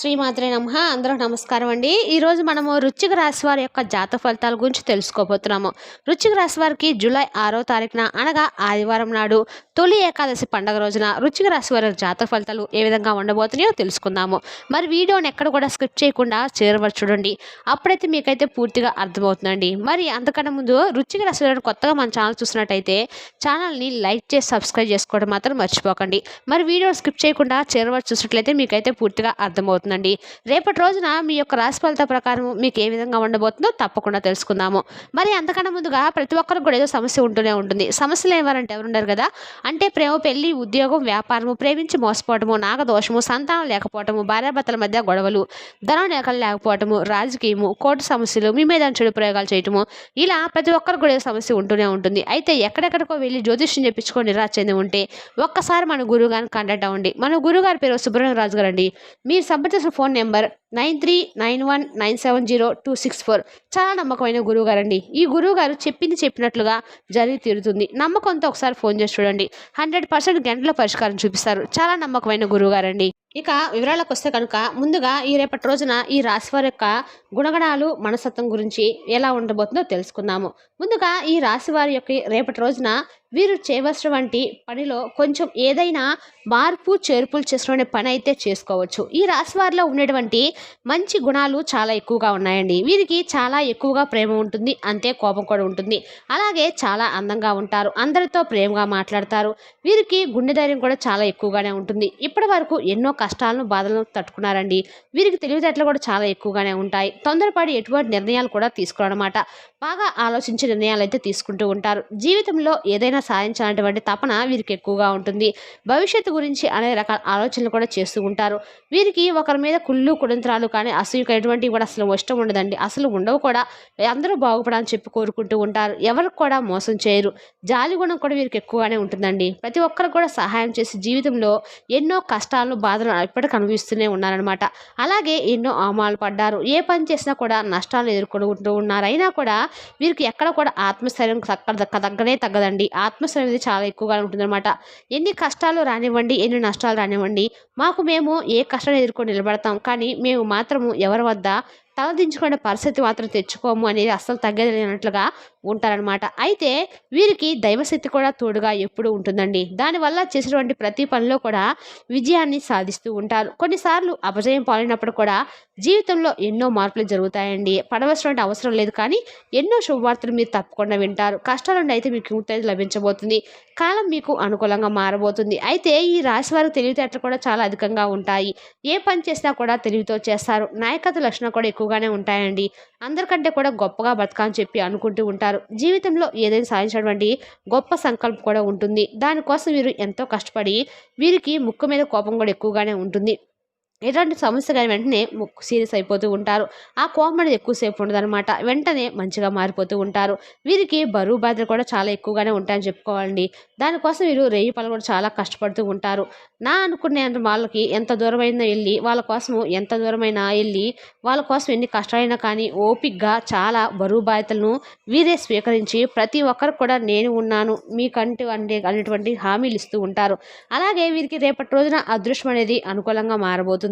శ్రీమాత్రే నమ. అందరూ నమస్కారం అండి. ఈరోజు మనము రుచిక రాశి వారి యొక్క జాత ఫలితాల గురించి తెలుసుకోబోతున్నాము. రుచిక రాశి వారికి జూలై ఆరో తారీఖున అనగా ఆదివారం నాడు తొలి ఏకాదశి పండగ రోజున రుచిక రాశి వారి జాతక ఫలితాలు ఏ విధంగా ఉండబోతున్నాయో తెలుసుకుందాము. మరి వీడియోని ఎక్కడ కూడా స్కిప్ చేయకుండా చేరవచ్చు చూడండి. అప్పుడైతే మీకైతే పూర్తిగా అర్థమవుతుందండి. మరి అంతకన్నా ముందు రుచిక రాశి వారు కొత్తగా మన ఛానల్ చూసినట్టయితే ఛానల్ని లైక్ చేసి సబ్స్క్రైబ్ చేసుకోవడం మాత్రం మర్చిపోకండి. మరి వీడియో స్కిప్ చేయకుండా చేరవచ్చు చూసినట్లయితే మీకైతే పూర్తిగా అర్థమవుతుంది. ఉండబోతుందండి రేపటి రోజున మీ యొక్క రాశి ఫలిత ప్రకారం మీకు ఏ విధంగా ఉండబోతుందో తప్పకుండా తెలుసుకుందాము. మరి అంతకన్నా ముందుగా ప్రతి ఒక్కరికి కూడా ఏదో సమస్య ఉంటూనే ఉంటుంది. సమస్యలు ఏమారంటే ఎవరుండరు కదా? అంటే ప్రేమ పెళ్ళి ఉద్యోగం వ్యాపారము ప్రేమించి మోసపోవటము నాగదోషము సంతానం లేకపోవటము భార్యాభర్తల మధ్య గొడవలు ధనం లేఖలు లేకపోవటము రాజకీయము కోర్టు సమస్యలు మీ మీద చెడు ప్రయోగాలు చేయటము ఇలా ప్రతి ఒక్కరికి కూడా ఏదో సమస్య ఉంటూనే ఉంటుంది. అయితే ఎక్కడెక్కడికో వెళ్ళి జ్యోతిష్యం చెప్పించుకొని నిరాశ చెంది ఉంటే ఒక్కసారి మన గురువు గారిని కండక్ట్ అవ్వండి. మన గురువు గారి పేరు సుబ్రహ్మణ్య రాజు గారు అండి మీరు సంప్రదించిన phone number nine three nine one nine seven zero two six four. చాలా నమ్మకమైన గురువు గారండి ఈ గురువు గారు చెప్పింది చెప్పినట్లుగా జరిగి తీరుతుంది. నమ్మకంతో ఒకసారి ఫోన్ చేసి చూడండి. హండ్రెడ్ పర్సెంట్ గంటల పరిష్కారం చూపిస్తారు. చాలా నమ్మకమైన గురువు గారండి ఇక వివరాలకు వస్తే కనుక ముందుగా ఈ రేపటి రోజున ఈ రాశి వారి యొక్క గుణగణాలు మనస్తత్వం గురించి ఎలా ఉండబోతుందో తెలుసుకుందాము. ముందుగా ఈ రాశి వారి యొక్క రేపటి రోజున వీరు చేయవలసిన వంటి పనిలో కొంచెం ఏదైనా మార్పు చేర్పులు చేసుకునే పని అయితే చేసుకోవచ్చు. ఈ రాశి వారిలో ఉండేటువంటి మంచి గుణాలు చాలా ఎక్కువగా ఉన్నాయండి. వీరికి చాలా ఎక్కువగా ప్రేమ ఉంటుంది. అంతే కోపం కూడా ఉంటుంది. అలాగే చాలా అందంగా ఉంటారు. అందరితో ప్రేమగా మాట్లాడతారు. వీరికి గుండె ధైర్యం కూడా చాలా ఎక్కువగానే ఉంటుంది. ఇప్పటి వరకు ఎన్నో కష్టాలను బాధలను తట్టుకున్నారండి. వీరికి తెలివితేటలు కూడా చాలా ఎక్కువగానే ఉంటాయి. తొందరపడి ఎటువంటి నిర్ణయాలు కూడా తీసుకోరన్నమాట. బాగా ఆలోచించి నిర్ణయాలు అయితే తీసుకుంటూ ఉంటారు. జీవితంలో ఏదైనా సాధించాలనేటువంటి తపన వీరికి ఎక్కువగా ఉంటుంది. భవిష్యత్తు గురించి అనేక రకాల ఆలోచనలు కూడా చేస్తూ ఉంటారు. వీరికి ఒకరి మీద కుళ్ళు కుడంత్రాలు కానీ అసూయకు కూడా అసలు ఇష్టం ఉండదండి. అసలు ఉండవు కూడా. అందరూ బాగుపడాలని చెప్పి కోరుకుంటూ ఉంటారు. ఎవరికి కూడా మోసం చేయరు. జాలి గుణం కూడా వీరికి ఎక్కువగానే ఉంటుందండి. ప్రతి ఒక్కరికి కూడా సహాయం చేసి జీవితంలో ఎన్నో కష్టాలను బాధలు ఇప్పటికీ అనుభవిస్తూనే ఉన్నారనమాట అలాగే ఎన్నో అవమానాలు పడ్డారు. ఏ పని చేసినా కూడా నష్టాలను ఎదుర్కొంటూ ఉన్నారు. అయినా కూడా వీరికి ఎక్కడ కూడా ఆత్మస్థైర్యం తగ్గ తగ్గనే తగ్గదండి. ఆత్మస్థైర్యం అనేది చాలా ఎక్కువగా ఉంటుందన్నమాట. ఎన్ని కష్టాలు రానివ్వండి ఎన్ని నష్టాలు రానివ్వండి మాకు మేము ఏ కష్టాన్ని ఎదుర్కొని నిలబడతాం కానీ మేము మాత్రము ఎవరి వద్ద తలదించుకునే పరిస్థితి మాత్రం తెచ్చుకోము అనేది అస్సలు తగ్గదలేనట్లుగా ఉంటారనమాట అయితే వీరికి దైవశక్తి కూడా తోడుగా ఎప్పుడూ ఉంటుందండి. దానివల్ల చేసినటువంటి ప్రతి పనిలో కూడా విజయాన్ని సాధిస్తూ ఉంటారు. కొన్నిసార్లు అపజయం పాలినప్పుడు కూడా జీవితంలో ఎన్నో మార్పులు జరుగుతాయండి. పడవలసినటువంటి అవసరం లేదు కానీ ఎన్నో శుభవార్తలు మీరు తప్పకుండా వింటారు. కష్టాల నుండి అయితే మీకు ముక్తి లభించబోతుంది. కాలం మీకు అనుకూలంగా మారబోతుంది. అయితే ఈ రాశి వారికి తెలివితేటలు కూడా చాలా అధికంగా ఉంటాయి. ఏ పని చేసినా కూడా తెలివితో చేస్తారు. నాయకత్వ లక్షణం కూడా ఎక్కువగానే ఉంటాయండి. అందరికంటే కూడా గొప్పగా బతకాలని చెప్పి అనుకుంటూ ఉంటారు. జీవితంలో ఏదైనా సాధించినటువంటి గొప్ప సంకల్పం కూడా ఉంటుంది. దానికోసం వీరు ఎంతో కష్టపడి వీరికి ముక్కు మీద కోపం కూడా ఎక్కువగానే ఉంటుంది. ఎలాంటి సమస్య కానీ వెంటనే ముక్కు సీరియస్ అయిపోతూ ఉంటారు. ఆ కోపం అనేది ఎక్కువసేపు ఉండదన్నమాట. వెంటనే మంచిగా మారిపోతూ ఉంటారు. వీరికి బరువు బాధలు కూడా చాలా ఎక్కువగానే ఉంటాయని చెప్పుకోవాలండి. దానికోసం వీరు రేయి పనులు కూడా చాలా కష్టపడుతూ ఉంటారు. నా అనుకునే వాళ్ళకి ఎంత దూరమైనా వెళ్ళి వాళ్ళ కోసము ఎంత దూరమైనా వెళ్ళి వాళ్ళ కోసం ఎన్ని కష్టాలైనా కానీ ఓపిక్గా చాలా బరువు బాధ్యతలను వీరే స్వీకరించి ప్రతి ఒక్కరికి కూడా నేను ఉన్నాను మీకంటూ అంటే అనేటువంటి హామీలు ఇస్తూ ఉంటారు. అలాగే వీరికి రేపటి రోజున అదృష్టం అనేది అనుకూలంగా మారబోతుంది.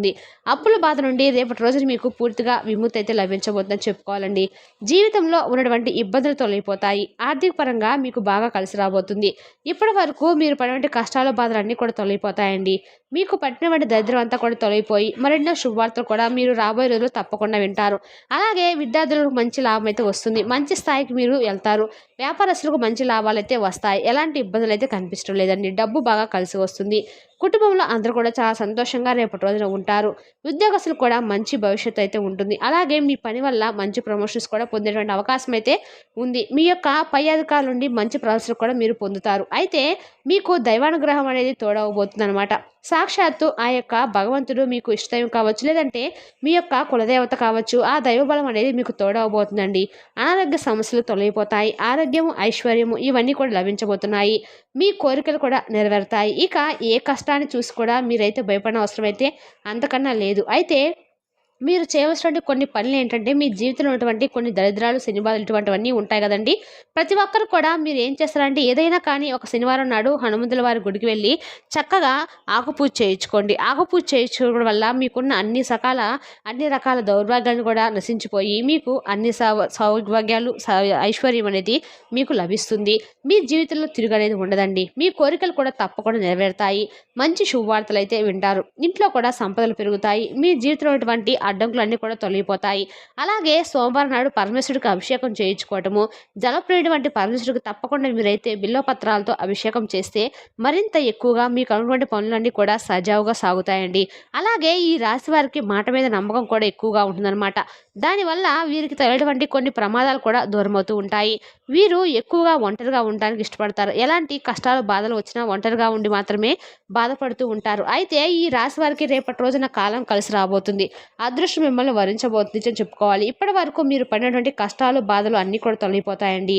అప్పుల బాధ నుండి రేపటి రోజున మీకు పూర్తిగా విముక్తి అయితే లభించబోతుందని చెప్పుకోవాలండి. జీవితంలో ఉన్నటువంటి ఇబ్బందులు తొలగిపోతాయి. ఆర్థిక పరంగా మీకు బాగా కలిసి రాబోతుంది. ఇప్పటి వరకు మీరు పడినటువంటి కష్టాల బాధలు అన్నీ కూడా తొలగిపోతాయండి. మీకు పట్టినటువంటి దరిద్రం అంతా కూడా తొలగిపోయి మరెన్నో శుభవార్తలు కూడా మీరు రాబోయే రోజులు తప్పకుండా వింటారు. అలాగే విద్యార్థులకు మంచి లాభం అయితే వస్తుంది. మంచి స్థాయికి మీరు వెళ్తారు. వ్యాపారస్తులకు మంచి లాభాలు అయితే వస్తాయి. ఎలాంటి ఇబ్బందులు అయితే కనిపించడం లేదండి. డబ్బు బాగా కలిసి వస్తుంది. కుటుంబంలో అందరూ కూడా చాలా సంతోషంగా రేపటి రోజున ఉంటారు. ఉద్యోగస్తులు కూడా మంచి భవిష్యత్తు అయితే ఉంటుంది. అలాగే మీ పని వల్ల మంచి ప్రమోషన్స్ కూడా పొందేటువంటి అవకాశం అయితే ఉంది. మీ యొక్క పై అధికారుల నుండి మంచి ప్రదర్శనలు కూడా మీరు పొందుతారు. అయితే మీకు దైవానుగ్రహం అనేది తోడవబోతుంది అనమాట సాక్షాత్తు ఆ యొక్క భగవంతుడు మీకు ఇష్టదైవం కావచ్చు లేదంటే మీ యొక్క కులదేవత కావచ్చు ఆ దైవబలం అనేది మీకు తోడవబోతుందండి. అనారోగ్య సమస్యలు తొలగిపోతాయి ఆరోగ్యము ఐశ్వర్యము ఇవన్నీ కూడా లభించబోతున్నాయి. మీ కోరికలు కూడా నెరవేరుతాయి. ఇక ఏ కష్టాన్ని చూసి కూడా మీరైతే భయపడిన అవసరం అయితే అంతకన్నా లేదు. అయితే మీరు చేయవలసినటువంటి కొన్ని పనులు ఏంటంటే మీ జీవితంలో ఉన్నటువంటి కొన్ని దరిద్రాలు శనిబాధలు ఇటువంటివన్నీ ఉంటాయి కదండి. ప్రతి ఒక్కరు కూడా మీరు ఏం చేస్తారంటే ఏదైనా కానీ ఒక శనివారం నాడు హనుమంతుల వారి గుడికి వెళ్ళి చక్కగా ఆకుపూజ చేయించుకోండి. ఆకుపూజ చేయించుకోవడం వల్ల మీకున్న అన్ని సకాల అన్ని రకాల దౌర్భాగ్యాలను కూడా నశించిపోయి మీకు అన్ని సౌ సౌభాగ్యాలు ఐశ్వర్యం అనేది మీకు లభిస్తుంది. మీ జీవితంలో తిరుగు అనేది ఉండదండి. మీ కోరికలు కూడా తప్పకుండా నెరవేరుతాయి. మంచి శుభవార్తలు అయితే వింటారు. ఇంట్లో కూడా సంపదలు పెరుగుతాయి. మీ జీవితంలో ఉన్నటువంటి అడ్డంకులన్నీ కూడా తొలగిపోతాయి. అలాగే సోమవారం నాడు పరమేశ్వరుడికి అభిషేకం చేయించుకోవటము జలప్రియుడు వంటి పరమేశ్వరుడికి తప్పకుండా మీరైతే బిల్వపత్రాలతో అభిషేకం చేస్తే మరింత ఎక్కువగా మీకు అనుకున్నటువంటి పనులన్నీ కూడా సజావుగా సాగుతాయండి. అలాగే ఈ రాశి వారికి మాట మీద నమ్మకం కూడా ఎక్కువగా ఉంటుందన్నమాట. దానివల్ల వీరికి తగినటువంటి కొన్ని ప్రమాదాలు కూడా దూరమవుతూ ఉంటాయి. వీరు ఎక్కువగా ఒంటరిగా ఉండడానికి ఇష్టపడతారు. ఎలాంటి కష్టాలు బాధలు వచ్చినా ఒంటరిగా ఉండి మాత్రమే బాధపడుతూ ఉంటారు. అయితే ఈ రాశి వారికి రేపటి రోజున కాలం కలిసి రాబోతుంది. అదృష్టం మిమ్మల్ని వరించబోతుంది అని చెప్పుకోవాలి. ఇప్పటి వరకు మీరు పడినటువంటి కష్టాలు బాధలు అన్నీ కూడా తొలగిపోతాయండి.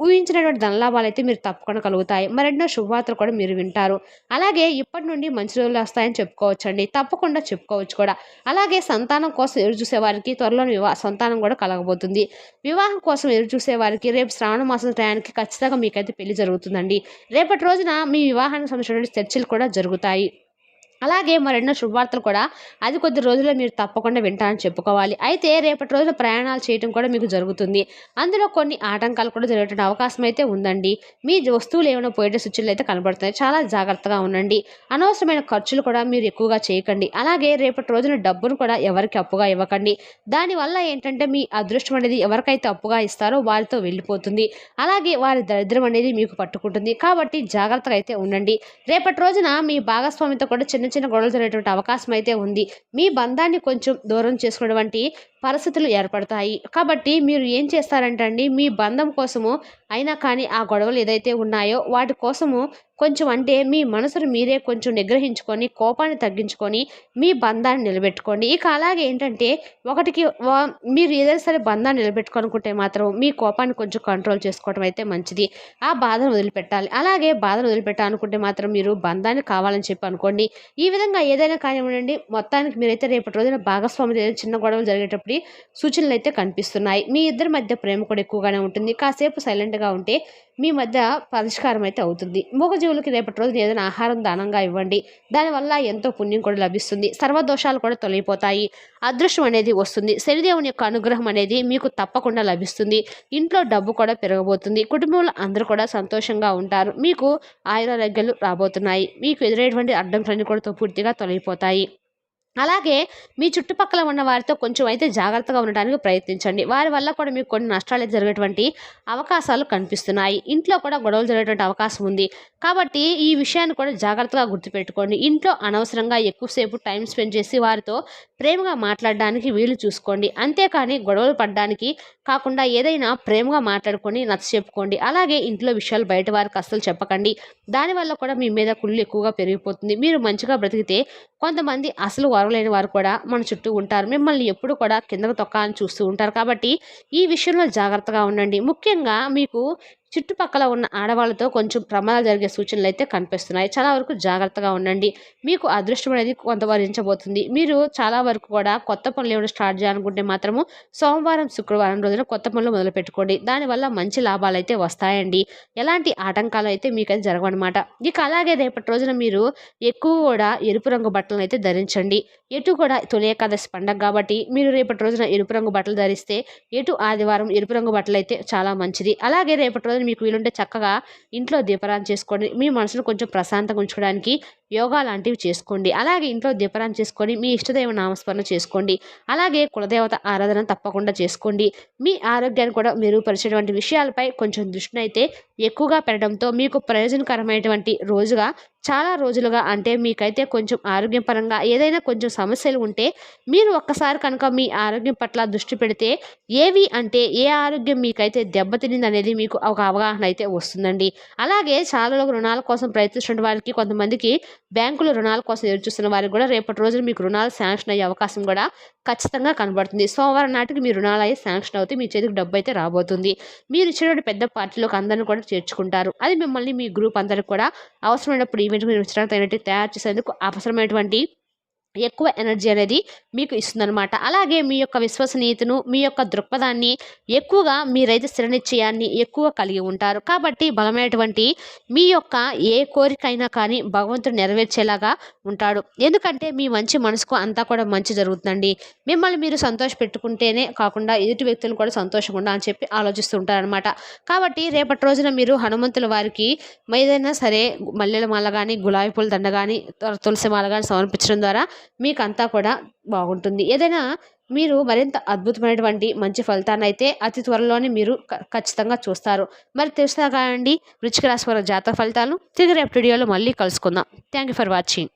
ఊహించినటువంటి ధనలాభాలు అయితే మీరు తప్పకుండా కలుగుతాయి. మరెన్నో శుభవార్తలు కూడా మీరు వింటారు. అలాగే ఇప్పటి నుండి మంచి రోజులు వస్తాయని చెప్పుకోవచ్చండి. తప్పకుండా చెప్పుకోవచ్చు కూడా. అలాగే సంతానం కోసం ఎదురు చూసేవారికి త్వరలో వివాహ సంతానం కూడా కలగబోతుంది. వివాహం కోసం ఎదురు చూసేవారికి రేపు శ్రావణ మాసం టయానికి ఖచ్చితంగా మీకైతే పెళ్ళి జరుగుతుందండి. రేపటి రోజున మీ వివాహానికి సంబంధించినటువంటి చర్చలు కూడా జరుగుతాయి. అలాగే మరెన్నో శుభవార్తలు కూడా అది కొద్ది రోజుల్లో మీరు తప్పకుండా వింటారని చెప్పుకోవాలి. అయితే రేపటి రోజున ప్రయాణాలు చేయడం కూడా మీకు జరుగుతుంది. అందులో కొన్ని ఆటంకాలు కూడా జరిగేటువంటి అవకాశం అయితే ఉందండి. మీ వస్తువులు ఏమైనా పోయేట సూచనలు అయితే కనబడుతున్నాయి. చాలా జాగ్రత్తగా ఉండండి. అనవసరమైన ఖర్చులు కూడా మీరు ఎక్కువగా చేయకండి. అలాగే రేపటి రోజున డబ్బును కూడా ఎవరికి అప్పుగా ఇవ్వకండి. దానివల్ల ఏంటంటే మీ అదృష్టం అనేది ఎవరికైతే అప్పుగా ఇస్తారో వారితో వెళ్ళిపోతుంది. అలాగే వారి దరిద్రం అనేది మీకు పట్టుకుంటుంది. కాబట్టి జాగ్రత్తగా అయితే ఉండండి. రేపటి రోజున మీ భాగస్వామితో కూడా చిన్న చిన్న చిన్న గొడవలు జరిగేటువంటి అవకాశం అయితే ఉంది. మీ బంధాన్ని కొంచెం దూరం చేసుకున్నటువంటి పరిస్థితులు ఏర్పడతాయి. కాబట్టి మీరు ఏం చేస్తారంటే అండి మీ బంధం కోసము అయినా కానీ ఆ గొడవలు ఏదైతే ఉన్నాయో వాటి కోసము కొంచెం అంటే మీ మనసును మీరే కొంచెం నిగ్రహించుకొని కోపాన్ని తగ్గించుకొని మీ బంధాన్ని నిలబెట్టుకోండి. ఇక అలాగే ఏంటంటే ఒకటికి మీరు ఏదైనా సరే బంధాన్ని నిలబెట్టుకోనుకుంటే మాత్రం మీ కోపాన్ని కొంచెం కంట్రోల్ చేసుకోవడం అయితే మంచిది. ఆ బాధను వదిలిపెట్టాలి. అలాగే బాధను వదిలిపెట్టాలనుకుంటే మాత్రం మీరు బంధాన్ని కావాలని చెప్పి అనుకోండి. ఈ విధంగా ఏదైనా కానివ్వండి మొత్తానికి మీరైతే రేపటి రోజున భాగస్వామి ఏదైనా చిన్న గొడవలు జరిగేటప్పుడు సూచనలు అయితే కనిపిస్తున్నాయి. మీ ఇద్దరి మధ్య ప్రేమ కూడా ఎక్కువగానే ఉంటుంది. కాసేపు సైలెంట్గా ఉంటే మీ మధ్య పరిష్కారం అయితే అవుతుంది. మూగజీవులకి రేపటి రోజున ఏదైనా ఆహారం దానంగా ఇవ్వండి. దానివల్ల ఎంతో పుణ్యం కూడా లభిస్తుంది. సర్వదోషాలు కూడా తొలగిపోతాయి. అదృష్టం అనేది వస్తుంది. శనిదేవుని యొక్క అనుగ్రహం అనేది మీకు తప్పకుండా లభిస్తుంది. ఇంట్లో డబ్బు కూడా పెరగబోతుంది. కుటుంబంలో అందరూ కూడా సంతోషంగా ఉంటారు. మీకు ఆయురారోగ్యాలు రాబోతున్నాయి. మీకు ఎదురైనటువంటి అడ్డంకులన్నీ కూడా పూర్తిగా తొలగిపోతాయి. అలాగే మీ చుట్టుపక్కల ఉన్న వారితో కొంచెం అయితే జాగ్రత్తగా ఉండడానికి ప్రయత్నించండి. వారి వల్ల కూడా మీకు కొన్ని నష్టాలు జరిగేటువంటి అవకాశాలు కనిపిస్తున్నాయి. ఇంట్లో కూడా గొడవలు జరిగేటువంటి అవకాశం ఉంది. కాబట్టి ఈ విషయాన్ని కూడా జాగ్రత్తగా గుర్తుపెట్టుకోండి. ఇంట్లో అనవసరంగా ఎక్కువసేపు టైం స్పెండ్ చేసి వారితో ప్రేమగా మాట్లాడడానికి వీలు చూసుకోండి. అంతేకాని గొడవలు పడడానికి కాకుండా ఏదైనా ప్రేమగా మాట్లాడుకొని నచ్చ చెప్పుకోండి. అలాగే ఇంట్లో విషయాలు బయట వారికి అస్సలు చెప్పకండి. దానివల్ల కూడా మీ మీద కుళ్ళు ఎక్కువగా పెరిగిపోతుంది. మీరు మంచిగా బ్రతికితే కొంతమంది అసలు వరలేని వారు కూడా మన చుట్టూ ఉంటారు. మిమ్మల్ని ఎప్పుడు కూడా కిందకు తొక్కాలని చూస్తూ ఉంటారు. కాబట్టి ఈ విషయంలో జాగ్రత్తగా ఉండండి. ముఖ్యంగా మీకు చుట్టుపక్కల ఉన్న ఆడవాళ్ళతో కొంచెం ప్రమాదాలు జరిగే సూచనలు అయితే కనిపిస్తున్నాయి. చాలా వరకు జాగ్రత్తగా ఉండండి. మీకు అదృష్టం అనేది కొంత వరించబోతుంది మీరు చాలా వరకు కూడా కొత్త పనులు ఏమైనా స్టార్ట్ చేయాలనుకుంటే మాత్రము సోమవారం శుక్రవారం రోజున కొత్త పనులు మొదలు పెట్టుకోండి దానివల్ల మంచి లాభాలు అయితే వస్తాయండి. ఎలాంటి ఆటంకాలు అయితే మీకు అయితే జరగవన్నమాట. ఇక అలాగే రేపటి రోజున మీరు ఎక్కువ కూడా ఎరుపు రంగు బట్టలను అయితే ధరించండి. ఎటు కూడా తొలి ఏకాదశి పండగ కాబట్టి మీరు రేపటి రోజున ఎరుపు రంగు బట్టలు ధరిస్తే ఎటు ఆదివారం ఎరుపు రంగు బట్టలు అయితే చాలా మంచిది. అలాగే రేపటి రోజు రోజున మీకు వీలుంటే చక్కగా ఇంట్లో దీపరాన్ని చేసుకోండి. మీ మనసును కొంచెం ప్రశాంతంగా ఉంచుకోవడానికి యోగా లాంటివి చేసుకోండి. అలాగే ఇంట్లో దీపరాన్ని చేసుకొని మీ ఇష్టదైవ నామస్మరణ చేసుకోండి. అలాగే కులదేవత ఆరాధన తప్పకుండా చేసుకోండి. మీ ఆరోగ్యాన్ని కూడా మెరుగుపరిచేటువంటి విషయాలపై కొంచెం దృష్టిని అయితే ఎక్కువగా పెట్టడంతో మీకు ప్రయోజనకరమైనటువంటి రోజుగా చాలా రోజులుగా అంటే మీకైతే కొంచెం ఆరోగ్యం పరంగా ఏదైనా కొంచెం సమస్యలు ఉంటే మీరు ఒక్కసారి కనుక మీ ఆరోగ్యం పట్ల దృష్టి పెడితే ఏవి అంటే ఏ ఆరోగ్యం మీకైతే దెబ్బతినింది అనేది మీకు ఒక అవగాహన అయితే వస్తుందండి. అలాగే చాలా రుణాల కోసం ప్రయత్నిస్తున్న వారికి కొంతమందికి బ్యాంకులు రుణాల కోసం ఎదురుచూస్తున్న వారికి కూడా రేపటి రోజున మీకు రుణాలు శాంక్షన్ అయ్యే అవకాశం కూడా ఖచ్చితంగా కనబడుతుంది. సోమవారం నాటికి మీ రుణాలు అయ్యి శాంక్షన్ అవుతాయి మీ చేతికి డబ్బు అయితే రాబోతుంది. మీరు ఇచ్చినటువంటి పెద్ద పార్టీలోకి అందరిని కూడా చేర్చుకుంటారు. అది మిమ్మల్ని మీ గ్రూప్ అందరికి కూడా అవసరమైనప్పుడు ఈవెంట్కు మీరు తగినట్టు తయారు చేసేందుకు అవసరమైనటువంటి ఎక్కువ ఎనర్జీ అనేది మీకు ఇస్తుందన్నమాట. అలాగే మీ యొక్క విశ్వసనీయతను మీ యొక్క దృక్పథాన్ని ఎక్కువగా మీరైతే స్థిరనిశ్చయాన్ని ఎక్కువ కలిగి ఉంటారు. కాబట్టి బలమైనటువంటి మీ యొక్క ఏ కోరికైనా కానీ భగవంతుడు నెరవేర్చేలాగా ఉంటాడు. ఎందుకంటే మీ మంచి మనసుకు అంతా కూడా మంచి జరుగుతుందండి. మిమ్మల్ని మీరు సంతోష పెట్టుకుంటేనే కాకుండా ఎదుటి వ్యక్తులు కూడా సంతోషంగా అని చెప్పి ఆలోచిస్తూ ఉంటారనమాట కాబట్టి రేపటి రోజున మీరు హనుమంతుల వారికి ఏదైనా సరే మల్లెల మాల కానీ గులాబీ పూల దండ కానీ తులసి మాల కానీ సమర్పించడం ద్వారా మీకు అంతా కూడా బాగుంటుంది. ఏదైనా మీరు మరింత అద్భుతమైనటువంటి మంచి ఫలితాన్ని అయితే అతి త్వరలోనే మీరు ఖచ్చితంగా చూస్తారు. మరి తెలుసా కాండి వృచ్చిక రాశి వారి జాతక ఫలితాలు. తిరిగి రేపు వీడియోలో మళ్ళీ కలుసుకుందాం. Thank you for watching